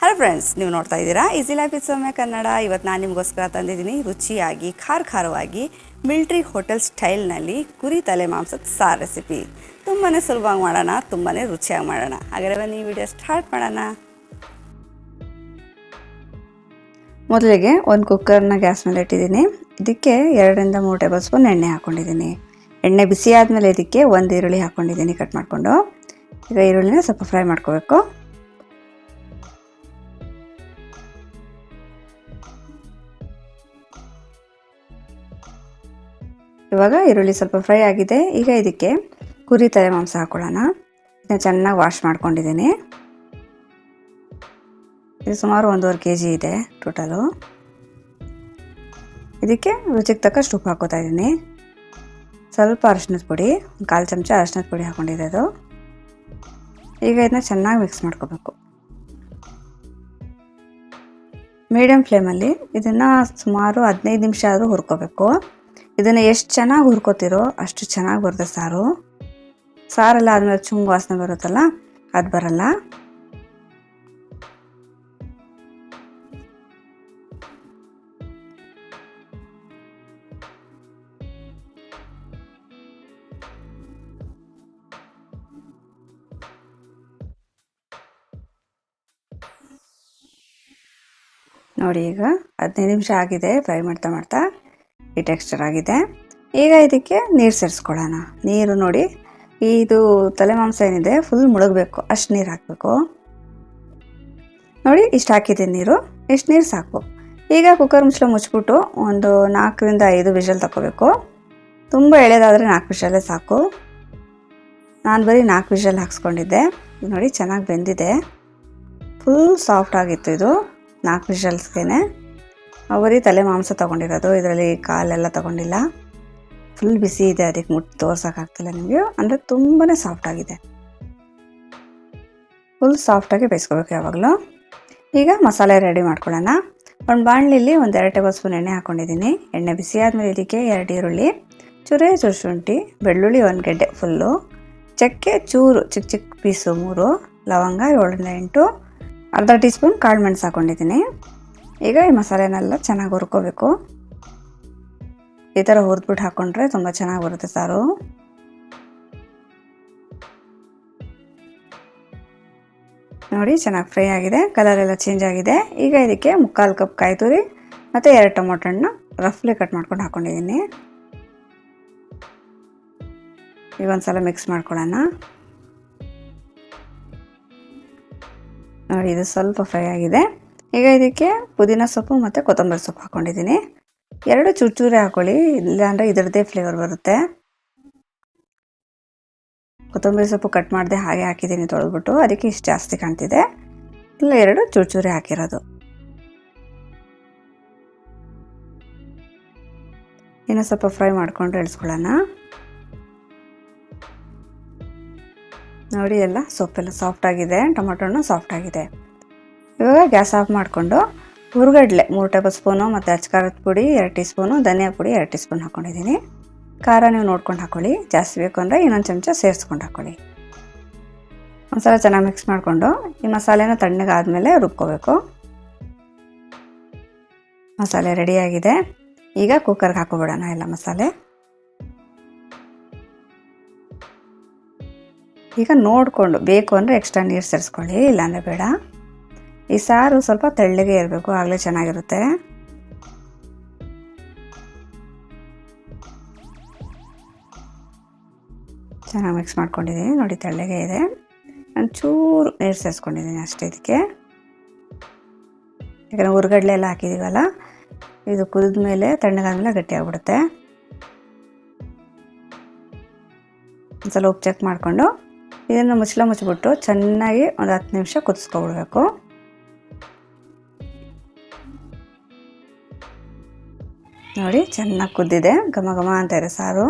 Hello friends ನೀವು ನೋಡ್ತಾ ಇದ್ದೀರಾ easy life is Soumya Kannada ಇವತ್ತು ನಾನು ನಿಮಗೋಸ್ಕರ ತಂದಿದ್ದೀನಿ ರುಚಿಯಾಗಿ ಖಾರ ಖಾರವಾಗಿ ಮಿಲ್ಟ್ರಿ ಹೋಟೆಲ್ ಸ್ಟೈಲ್ನಲ್ಲಿ ಕುರಿ ತಲೆ ಮಾಂಸದ ಸಾರು ರೆಸಿಪಿ ತುಂಬಾ ಸುಲಭವಾಗಿ ಮಾಡೋಣ ತುಂಬಾ ರುಚಿಯಾಗಿ ಮಾಡೋಣ. ಹಾಗಾದ್ರೆ ಬನ್ನಿ ವಿಡಿಯೋ ಸ್ಟಾರ್ಟ್ ಮಾಡೋಣ. ಮೊದಲಿಗೆ ಒಂದು ಕುಕ್ಕರ್ನ ಗ್ಯಾಸ್ ಮೇಲೆ ಇಟ್ಟಿದ್ದೀನಿ. ಇದಕ್ಕೆ ಎರಡರಿಂದ ಮೂರು ಟೇಬಲ್ ಸ್ಪೂನ್ ಎಣ್ಣೆ ಹಾಕ್ಕೊಂಡಿದ್ದೀನಿ ಎಣ್ಣೆ ಬಿಸಿ ಆದಮೇಲೆ ಇದಕ್ಕೆ ಒಂದು ಈರುಳ್ಳಿ ಹಾಕ್ಕೊಂಡಿದ್ದೀನಿ ಕಟ್ ಮಾಡಿಕೊಂಡು. ಈಗ ಈರುಳ್ಳಿನ ಸ್ವಲ್ಪ ಫ್ರೈ ಮಾಡ್ಕೋಬೇಕು. ಇವಾಗ ಈರುಳ್ಳಿ ಸ್ವಲ್ಪ ಫ್ರೈ ಆಗಿದೆ. ಈಗ ಇದಕ್ಕೆ ಕುರಿ ತಲೆ ಮಾಂಸ ಹಾಕೊಳ್ಳೋಣ. ಇದನ್ನ ಚೆನ್ನಾಗಿ ವಾಶ್ ಮಾಡ್ಕೊಂಡಿದ್ದೀನಿ. ಇದು ಸುಮಾರು ಒಂದೂವರೆ ಕೆ ಜಿ ಇದೆ ಟೋಟಲು. ಇದಕ್ಕೆ ರುಚಿಗೆ ತಕ್ಕಷ್ಟು ಉಪ್ಪು ಹಾಕೋತಾ ಇದ್ದೀನಿ. ಸ್ವಲ್ಪ ಅರಶಿನದ ಪುಡಿ, ಒಂದು ಕಾಲು ಚಮಚ ಅರಶಿನದ ಪುಡಿ ಹಾಕೊಂಡಿರೋದು. ಈಗ ಇದನ್ನ ಚೆನ್ನಾಗಿ ಮಿಕ್ಸ್ ಮಾಡ್ಕೋಬೇಕು. ಮೀಡಿಯಮ್ ಫ್ಲೇಮಲ್ಲಿ ಇದನ್ನು ಸುಮಾರು ಹದಿನೈದು ನಿಮಿಷ ಆದರೂ ಹುರ್ಕೋಬೇಕು. ಇದನ್ನು ಎಷ್ಟು ಚೆನ್ನಾಗಿ ಹುರ್ಕೋತಿರೋ ಅಷ್ಟು ಚೆನ್ನಾಗಿ ಬರುತ್ತೆ ಸಾರು. ಸಾರೆಲ್ಲ ಆದಮೇಲೆ ಚುಂಗು ವಾಸನೆ ಬರುತ್ತಲ್ಲ, ಅದು ಬರಲ್ಲ. ನೋಡಿ ಈಗ ಹದಿನೈದು ನಿಮಿಷ ಆಗಿದೆ, ಫ್ರೈ ಮಾಡ್ತಾ ಮಾಡ್ತಾ. ಈ ಟೆಕ್ಸ್ಚರ್ ಆಗಿದೆ. ಈಗ ಇದಕ್ಕೆ ನೀರು ಸೇರಿಸ್ಕೊಳ್ಳೋಣ ನೀರು ನೋಡಿ, ಇದು ತಲೆ ಮಾಂಸ ಏನಿದೆ ಫುಲ್ ಮುಳುಗಬೇಕು. ಅಷ್ಟು ನೀರು ಹಾಕಬೇಕು. ನೋಡಿ, ಇಷ್ಟು ಹಾಕಿದ್ದೀನಿ ನೀರು. ಇಷ್ಟು ನೀರು ಸಾಕು. ಈಗ ಕುಕ್ಕರ್ ಮುಚ್ಚಲು ಮುಚ್ಚಿಬಿಟ್ಟು ಒಂದು ನಾಲ್ಕರಿಂದ ಐದು ವಿಷಲ್ ತಗೋಬೇಕು ತುಂಬ ಎಳೆದಾದರೆ ನಾಲ್ಕು ವಿಷಲೇ ಸಾಕು. ನಾನು ಬರೀ ನಾಲ್ಕು ವಿಷಲ್ ಹಾಕ್ಸ್ಕೊಂಡಿದ್ದೆ. ನೋಡಿ ಚೆನ್ನಾಗಿ ಬೆಂದಿದೆ. ಫುಲ್ ಸಾಫ್ಟ್ ಆಗಿತ್ತು ಇದು, ನಾಲ್ಕು ವಿಷಲ್ಸ್ಗೆ ಬರೀ ತಲೆ ಮಾಂಸ ತೊಗೊಂಡಿರೋದು, ಇದರಲ್ಲಿ ಕಾಲೆಲ್ಲ ತೊಗೊಂಡಿಲ್ಲ. ಫುಲ್ ಬಿಸಿ ಇದೆ, ಅದಕ್ಕೆ ಮುಟ್ಟು ತೋರ್ಸೋಕ್ಕಾಗ್ತಿಲ್ಲ ನಿಮಗೆ. ಅಂದರೆ ತುಂಬಾ ಸಾಫ್ಟ್ ಆಗಿದೆ. ಫುಲ್ ಸಾಫ್ಟಾಗಿ ಬೇಯಿಸ್ಕೋಬೇಕು ಯಾವಾಗಲೂ. ಈಗ ಮಸಾಲೆ ರೆಡಿ ಮಾಡ್ಕೊಳ್ಳೋಣ. ಒಂದು ಬಾಣಲಿಲಿ ಒಂದು ಎರಡು ಟೇಬಲ್ ಸ್ಪೂನ್ ಎಣ್ಣೆ ಹಾಕ್ಕೊಂಡಿದ್ದೀನಿ ಎಣ್ಣೆ ಬಿಸಿ ಆದಮೇಲೆ ಇದಕ್ಕೆ ಎರಡು ಈರುಳ್ಳಿ, ಚೂರೇ ಚೂರು ಶುಂಠಿ ಬೆಳ್ಳುಳ್ಳಿ ಒಂದು ಗೆಡ್ಡೆ ಫುಲ್ಲು ಚಕ್ಕೆ, ಚೂರು ಚಿಕ್ಕ ಚಿಕ್ಕ ಪೀಸು ಮೂರು, ಲವಂಗ ಏಳರಿಂದ ಎಂಟು, ಅರ್ಧ ಟೀ ಸ್ಪೂನ್ ಕಾಳು ಮೆಣಸು ಹಾಕ್ಕೊಂಡಿದ್ದೀನಿ ಈಗ ಈ ಮಸಾಲೆನೆಲ್ಲ ಚೆನ್ನಾಗಿ ಹುರ್ಕೋಬೇಕು. ಈ ಥರ ಹುರಿದ್ಬಿಟ್ಟು ಹಾಕ್ಕೊಂಡ್ರೆ ತುಂಬ ಚೆನ್ನಾಗಿ ಬರುತ್ತೆ ಸಾರು. ನೋಡಿ ಚೆನ್ನಾಗಿ ಫ್ರೈ ಆಗಿದೆ ಕಲರ್ ಎಲ್ಲ ಚೇಂಜ್ ಆಗಿದೆ. ಈಗ ಇದಕ್ಕೆ ಮುಕ್ಕಾಲು ಕಪ್ ಕಾಯಿ ತುರಿ ಮತ್ತು ಎರಡು ಟೊಮೊಟೊ ಹಣ್ಣು ರಫ್ಲಿ ಕಟ್ ಮಾಡ್ಕೊಂಡು ಹಾಕ್ಕೊಂಡಿದ್ದೀನಿ ಈಗ ಒಂದ್ಸಲ ಮಿಕ್ಸ್ ಮಾಡ್ಕೊಳ್ಳೋಣ. ನೋಡಿ ಇದು ಸ್ವಲ್ಪ ಫ್ರೈ ಆಗಿದೆ. ಈಗ ಇದಕ್ಕೆ ಪುದೀನ ಸೊಪ್ಪು ಮತ್ತು ಕೊತ್ತಂಬರಿ ಸೊಪ್ಪು ಹಾಕ್ಕೊಂಡಿದ್ದೀನಿ ಎರಡು ಚೂರು ಹಾಕೊಳ್ಳಿ, ಇಲ್ಲಾಂದರೆ ಇದರದ್ದೇ ಫ್ಲೇವರ್ ಬರುತ್ತೆ. ಕೊತ್ತಂಬರಿ ಸೊಪ್ಪು ಕಟ್ ಮಾಡದೆ ಹಾಗೆ ಹಾಕಿದ್ದೀನಿ ತೊಳೆದ್ಬಿಟ್ಟು, ಅದಕ್ಕೆ ಇಷ್ಟು ಜಾಸ್ತಿ ಕಾಣ್ತಿದೆ. ಇಲ್ಲ, ಎರಡು ಚೂರು ಹಾಕಿರೋದು. ಇನ್ನು ಸ್ವಲ್ಪ ಫ್ರೈ ಮಾಡಿಕೊಂಡು ಇಳಿಸ್ಕೊಳ್ಳೋಣ ನೋಡಿ, ಎಲ್ಲ ಸೊಪ್ಪೆಲ್ಲ ಸಾಫ್ಟಾಗಿದೆ ಸಾಫ್ಟ್ ಆಗಿದೆ. ಇವಾಗ ಗ್ಯಾಸ್ ಆಫ್ ಮಾಡಿಕೊಂಡು ಹುರುಗಡ್ಲೆ ಮೂರು ಟೇಬಲ್ ಸ್ಪೂನು ಮತ್ತು ಅಚ್ಕಾರದ ಪುಡಿ ಎರಡು ಟೀ ಸ್ಪೂನು, ಧನಿಯಾ ಪುಡಿ ಎರಡು ಟೀ ಸ್ಪೂನ್ ಹಾಕ್ಕೊಂಡಿದ್ದೀನಿ. ಖಾರ ನೀವು ನೋಡ್ಕೊಂಡು ಹಾಕ್ಕೊಳ್ಳಿ ಜಾಸ್ತಿ ಬೇಕು ಅಂದರೆ ಇನ್ನೊಂದು ಚಮಚ ಸೇರಿಸ್ಕೊಂಡು ಹಾಕ್ಕೊಳ್ಳಿ ಒಂದ್ಸಲ ಚೆನ್ನಾಗಿ ಮಿಕ್ಸ್ ಮಾಡಿಕೊಂಡು ಈ ಮಸಾಲೆನ ತಣ್ಣಗಾದಮೇಲೆ ರುಬ್ಕೋಬೇಕು. ಮಸಾಲೆ ರೆಡಿಯಾಗಿದೆ ಈಗ ಕುಕ್ಕರ್ಗೆ ಹಾಕೋಬಿಡೋಣ ಎಲ್ಲ ಮಸಾಲೆ. ಈಗ ನೋಡಿಕೊಂಡು ಬೇಕು ಅಂದರೆ ಎಕ್ಸ್ಟ್ರಾ ನೀರು ಸೇರಿಸ್ಕೊಳ್ಳಿ, ಇಲ್ಲಾಂದರೆ ಬೇಡ. ಈ ಸಾರು ಸ್ವಲ್ಪ ತೆಳ್ಳಗೆ ಇರಬೇಕು, ಆಗಲೇ ಚೆನ್ನಾಗಿರುತ್ತೆ. ಚೆನ್ನಾಗಿ ಮಿಕ್ಸ್ ಮಾಡ್ಕೊಂಡಿದ್ದೀನಿ, ನೋಡಿ ತೆಳ್ಳಗೆ ಇದೆ. ನಾನು ಚೂರು ನೀರು ಸೇರಿಸ್ಕೊಂಡಿದ್ದೀನಿ ಅಷ್ಟೇ ಇದಕ್ಕೆ. ಯಾಕಂದರೆ ಹುರ್ಗಡ್ಲೆ ಎಲ್ಲ ಹಾಕಿದ್ದೀವಲ್ಲ ಇದು ಕುದಿದ ಮೇಲೆ, ತಣ್ಣಗಾದ್ಮೇಲೆ ಗಟ್ಟಿ ಆಗ್ಬಿಡುತ್ತೆ. ಒಂದ್ಸಲ ಉಪ್ಪು ಚೆಕ್ ಮಾಡಿಕೊಂಡು, ಇದನ್ನು ಮುಚ್ಚಲ ಮುಚ್ಚಿಬಿಟ್ಟು ಚೆನ್ನಾಗಿ ಒಂದು ಹತ್ತು ನಿಮಿಷ ಕುದಿಸ್ಕೊಬಿಡ್ಬೇಕು. ನೋಡಿ, ಚೆನ್ನಾಗಿ ಕುದ್ದಿದೆ. ಘಮ ಘಮ ಅಂತ ಇದೆ ಸಾರು.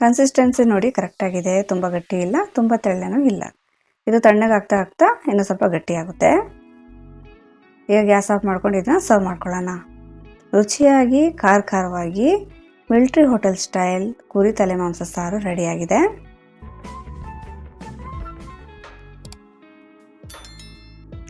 ಕನ್ಸಿಸ್ಟೆನ್ಸಿ ನೋಡಿ ಕರೆಕ್ಟಾಗಿದೆ ತುಂಬ ಗಟ್ಟಿ ಇಲ್ಲ, ತುಂಬ ತೆಳ್ಳನೂ ಇಲ್ಲ. ಇದು ತಣ್ಣಗೆ ಆಗ್ತಾ ಆಗ್ತಾ ಇನ್ನೂ ಸ್ವಲ್ಪ ಗಟ್ಟಿಯಾಗುತ್ತೆ ಈಗ ಗ್ಯಾಸ್ ಆಫ್ ಮಾಡ್ಕೊಂಡು ಇದನ್ನ ಸರ್ವ್ ಮಾಡ್ಕೊಳ್ಳೋಣ. ರುಚಿಯಾಗಿ, ಖಾರ ಖಾರವಾಗಿ, ಮಿಲ್ಟ್ರಿ ಹೋಟೆಲ್ ಸ್ಟೈಲ್, ಕುರಿ ತಲೆ ಮಾಂಸ ಸಾರು ರೆಡಿಯಾಗಿದೆ.